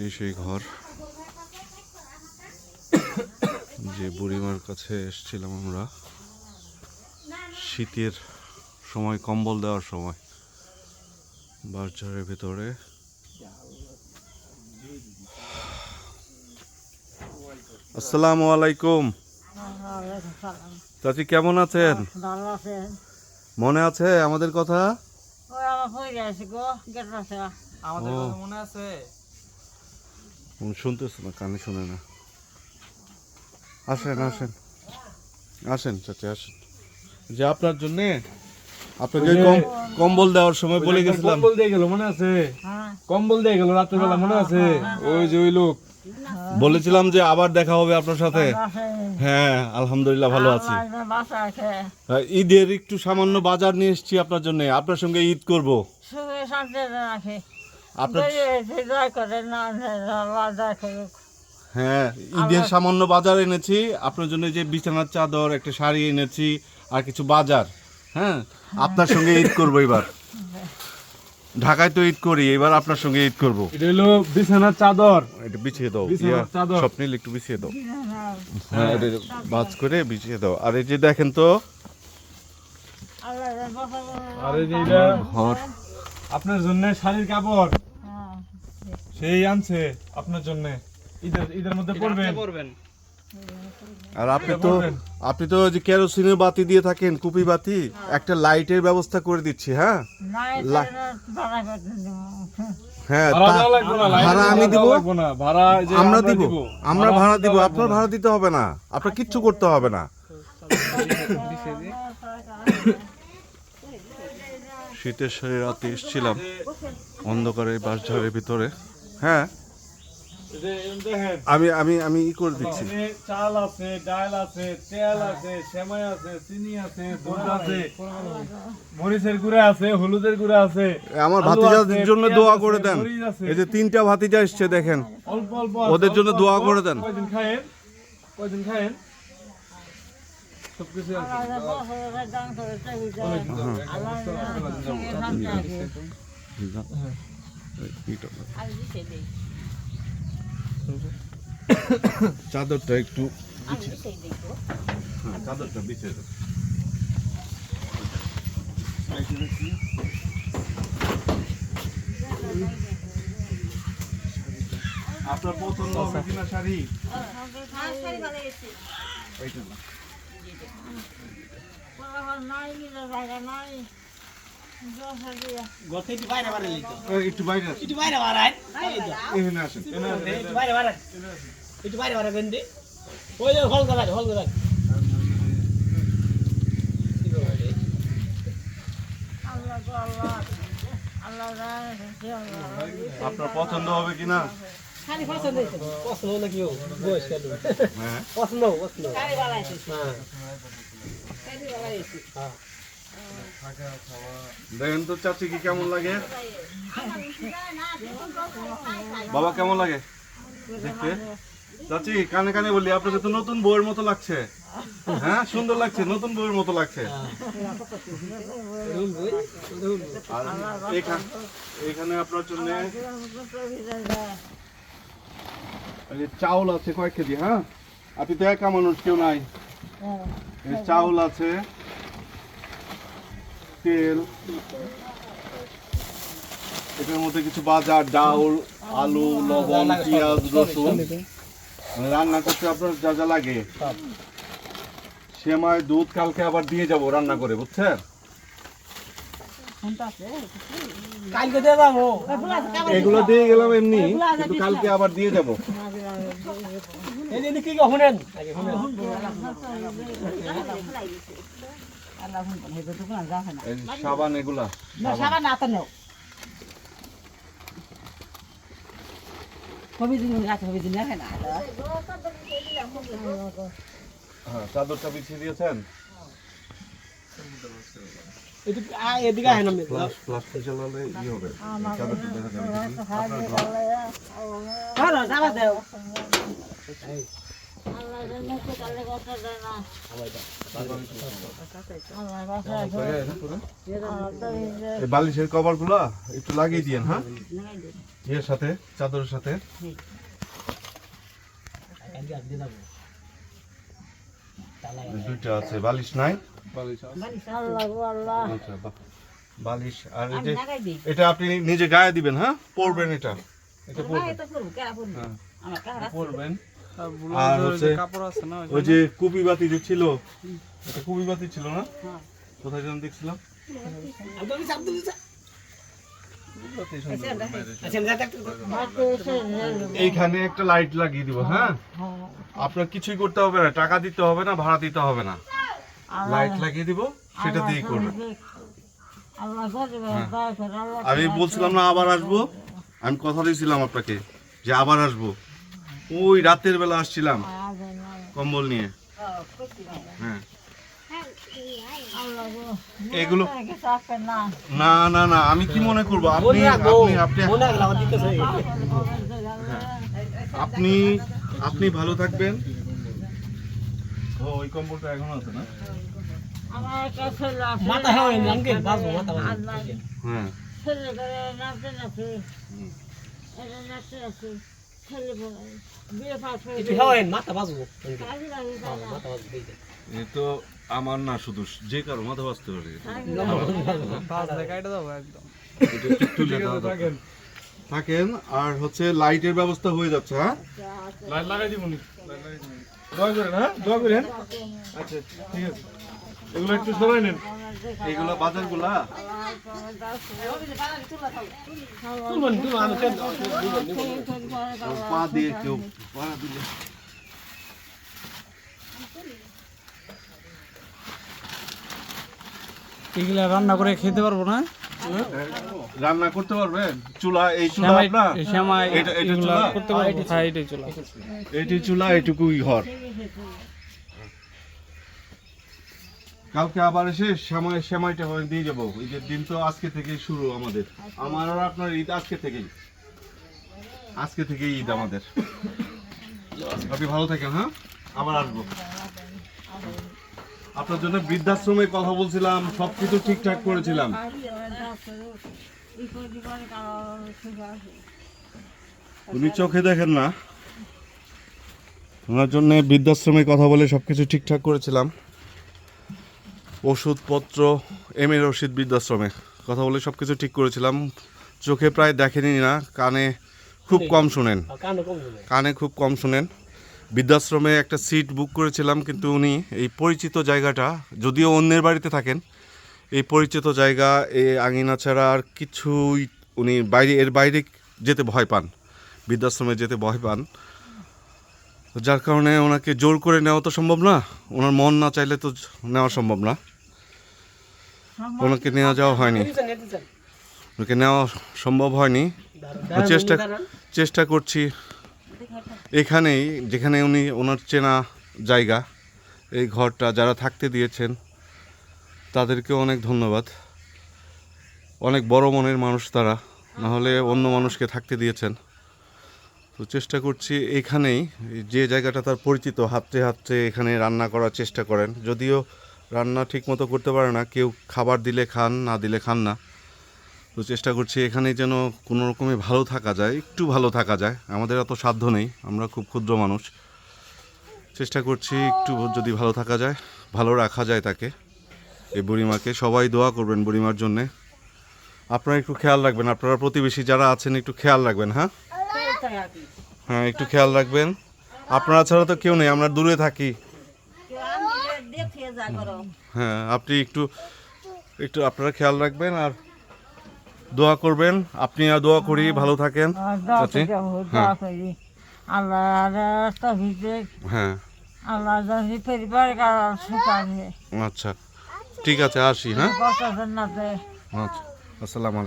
এই সেই ঘর। যে বুড়িমার কাছে এসেছিলাম আমরা। শীতের সময়, কম্বল দেওয়ার সময়। বাজারের ভিতরে। আসসালামু আলাইকুম। চাচি, কেমন আছেন? মনে আছে আমাদের কথা? ওই আমার পড়ে আছে গো গেট আছে আমাদের কথা মনে আছে? শুনতেছে না কানে শুনে না। আসেন আসেন। আসেন চাচা আসেন। যে আপনার জন্য আপনাকে কম- কম্বল দেওয়ার সময় বলে গেছিলাম। কম্বল দিয়ে গেল মনে আছে? হ্যাঁ। কম্বল দিয়ে গেল রাতের বেলা মনে আছে? ওই যে ওই লোক। বলেছিলাম যে আবার দেখা হবে আপনার সাথে। হ্যাঁ আলহামদুলিল্লাহ ভালো আছি। হ্যাঁ, ঈদের একটু সামান্য বাজার নিয়ে এসেছি আপনার জন্য। আপনার সঙ্গে ঈদ করব। আপনার হ্যাঁ ঈদের সামান্য বাজার এনেছি আপনার জন্য যে বিছানার চাদর একটা শাড়ি এনেছি আর কিছু বাজার হ্যাঁ? আপনার সঙ্গে ঈদ করব এবার। ঢাকায় তো ঈদ করি এবার আপনার সঙ্গে ঈদ করব। এটা হলো বিছানার চাদর। এটা বিছিয়ে দাও বিছানার চাদর। স্বপ্নিল একটু বিছিয়ে দাও। হ্যাঁ এটা বাজ করে বিছিয়ে দাও। আর এই যে দেখেন তো আর এই যে ঘর। আপনার জন্য শাড়ির কাপড়। সেই আনছে আপনার জন্য। ঈদের ঈদের মধ্যে পড়বেন। আর আপনি তো আপনি তো ওই যে কেরোসিনের বাতি দিয়ে থাকেন কুপি বাতি একটা লাইটের ব্যবস্থা করে দিচ্ছি হ্যাঁ? হ্যাঁ ভাড়া আমি দিব? আমরা দিব। আমরা ভাড়া দিব। আপনার ভাড়া দিতে হবে না। আপনার কিচ্ছু করতে হবে না। শীতের শরীর রাতে এসেছিলাম। অন্ধকারে বাসঝাড়ের ভিতরে। হ্যাঁ। এই যে এই দেখেন আমি আমি আমি ই করে দিচ্ছি। চাল আছে ডাল আছে তেল আছে সেমাই আছে চিনি আছে দুধ আছে মরিচের গুঁড়া আছে হলুদের গুঁড়া আছে আমার ভাতিজাদের জন্য দোয়া করে দেন। এই যে তিনটা ভাতিজা এসছে দেখেন। অল্প অল্প ওদের জন্য দোয়া করে দেন। কয়দিন খায়েন? কয়দিন খায়েন? সবকিছু আছে চাদরটা একটু হ্যাঁ, চাদরটা বিছিয়ে দাও। আপনার পছন্দ হবে কিনা শাড়ি। নাই নাই। একটু বাইরে একটু বাইরে বাড়ায় এখানে আসেন একটু বাইরে বাড়ায় একটু বাইরে ওই হল হল আপনার পছন্দ হবে কিনা? খালি পছন্দ হয়েছে পছন্দ হলো কি হ্যাঁ। পছন্দ পছন্দ হ্যাঁ হ্যাঁ। দেখেন তো চাচি কি কেমন লাগে? বাবা কেমন লাগে? দেখতে? চাচি, কানে কানে বলি, আপনাকে তো নতুন বউয়ের মতো লাগছে। হ্যাঁ সুন্দর লাগছে, নতুন বউয়ের মতো লাগছে। এখানে আপনার জন্য চাউল আছে কয়েক কেজি হ্যাঁ? আপনি তো একা মানুষ, কেউ নাই। চাউল আছে। তেল এটার মধ্যে কিছু বাজার ডাউল আলু লবণ পেঁয়াজ রসুন। মানে রান্না করতে আপনার যা যা লাগে। সেমাই দুধ কালকে আবার দিয়ে যাব রান্না করে বুঝছেন? এগুলো দিয়ে গেলাম এমনি কিন্তু কালকে আবার দিয়ে যাব। কি সাবান এগুলা সাবা না নেও। কবি দিন গাছ কবি দিন রাখে না। হ্যাঁ চাদরটা বিছিয়ে দিয়েছেন? এদিকে আয় না প্লাস্টিক চালালে ই হবে। চাদরটা দেখা যাবে। ধরো, যাবা দেও। বালিশের কভারগুলা একটু লাগিয়ে দিয়েন হ্যাঁ? এর সাথে চাদরের সাথে। দুইটা আছে বালিশ নাই? আচ্ছা, বালিশ আর এটা আপনি নিজে গায়ে দিবেন হ্যাঁ? পরবেন এটা। এটা পরবেন। তো আর হচ্ছে ওই যে কুপি বাতি যে ছিল এটা কুপি বাতি ছিল না? হ্যাঁ। কোথায় যেন দেখছিলাম। এইখানে একটা লাইট লাগিয়ে দিব হ্যাঁ? হ্যাঁ আপনার কিছুই করতে হবে না টাকা দিতে হবে না ভাড়া দিতে হবে না। লাইট লাগিয়ে দিব সেটা দিয়ে করবে। আল্লাহ আমি বলছিলাম না আবার আসব? আমি কথা দিয়েছিলাম আপনাকে যে আবার আসব। ওই রাতের বেলা আসছিলাম। কম্বল নিয়ে। হ্যাঁ। এগুলো না না না না আমি কি মনে করব? আপনি আপনি আপনি ভালো থাকবেন। ও ওই কম্বলটা এখন আছে না? হয় এ তো আমার না শুধু যে কারও মাথা বাঁচতে পারে। থাকেন। আর হচ্ছে লাইটের ব্যবস্থা হয়ে যাচ্ছে হ্যাঁ? লাইট লাগাই দিব দোয়া করেন হ্যাঁ? দোয়া করেন। আচ্ছা ঠিক আছে। এগুলো একটু সরাই নেন। বাজারগুলা? পা দিয়ে কেউ দিলে। এগুলা রান্না করে খেতে পারব না? রান্না করতে পারবেন? চুলা এই চুলা আপনার? এটা- এটা চুলা? করতে পারব। হ্যাঁ এটাই চুলা। এইটি চুলা এইটুকুই ঘর। কালকে আবার এসে সেমাইটা হয়, দিয়ে যাব। ঈদের দিন তো আজকে থেকেই শুরু আমাদের। আমার আর আপনার ঈদ আজকে থেকেই। আজকে থেকেই ঈদ আমাদের। আপনি ভালো থাকেন হ্যাঁ? আবার আসব। আপনার জন্য বৃদ্ধাশ্রমে কথা বলছিলাম, সবকিছু ঠিকঠাক করেছিলাম। উনি চোখে দেখেন না। ওনার জন্য বৃদ্ধাশ্রমে কথা বলে সব কিছু ঠিকঠাক করেছিলাম। ওষুধপত্র এম এ রশিদ বৃদ্ধাশ্রমে। কথা বলে সব কিছু ঠিক করেছিলাম। চোখে প্রায় দেখেনি না কানে খুব কম শুনেন। কানে খুব কম শোনেন। বৃদ্ধাশ্রমে একটা সিট বুক করেছিলাম কিন্তু উনি এই পরিচিত জায়গাটা যদিও অন্যের বাড়িতে থাকেন এই পরিচিত জায়গা এই আঙিনা ছাড়া আর কিছুই উনি বাইরে এর বাইরে যেতে ভয় পান। বৃদ্ধাশ্রমে যেতে ভয় পান। তো যার কারণে ওনাকে জোর করে নেওয়া তো সম্ভব না। ওনার মন না চাইলে তো নেওয়া সম্ভব না। ওনাকে নেওয়া যাওয়া হয়নি। ওনাকে নেওয়া সম্ভব হয়নি। চেষ্টা চেষ্টা করছি। এখানেই যেখানে উনি ওনার চেনা জায়গা এই ঘরটা যারা থাকতে দিয়েছেন তাদেরকে অনেক ধন্যবাদ। অনেক বড় মনের মানুষ তারা। নাহলে অন্য মানুষকে থাকতে দিয়েছেন। তো চেষ্টা করছি এখানেই যে জায়গাটা তার পরিচিত হাতে হাতে এখানে রান্না করার চেষ্টা করেন। যদিও রান্না ঠিকমতো করতে পারে না, কেউ খাবার দিলে খান, না দিলে খান না। তো চেষ্টা করছি এখানে যেন কোনো রকমে ভালো থাকা যায়, একটু ভালো থাকা যায়। আমাদের এত সাধ্য নেই, আমরা খুব ক্ষুদ্র মানুষ। চেষ্টা করছি একটু যদি ভালো থাকা যায়, ভালো রাখা যায় তাকে। এই বুড়িমাকে সবাই দোয়া করবেন বুড়িমার জন্যে। আপনারা একটু খেয়াল রাখবেন, আপনারা প্রতিবেশী যারা আছেন একটু খেয়াল রাখবেন হ্যাঁ? হ্যাঁ একটু খেয়াল রাখবেন। আপনারা ছাড়া তো কেউ নেই, আমরা দূরে থাকি। হ্যাঁ আপনি একটু একটু আপনারা খেয়াল রাখবেন আর দোয়া করবেন। আপনি আর দোয়া করি, ভালো থাকেন। হ্যাঁ। হ্যাঁ। আচ্ছা ঠিক আছে, আসি হ্যাঁ। আচ্ছা আসসালামু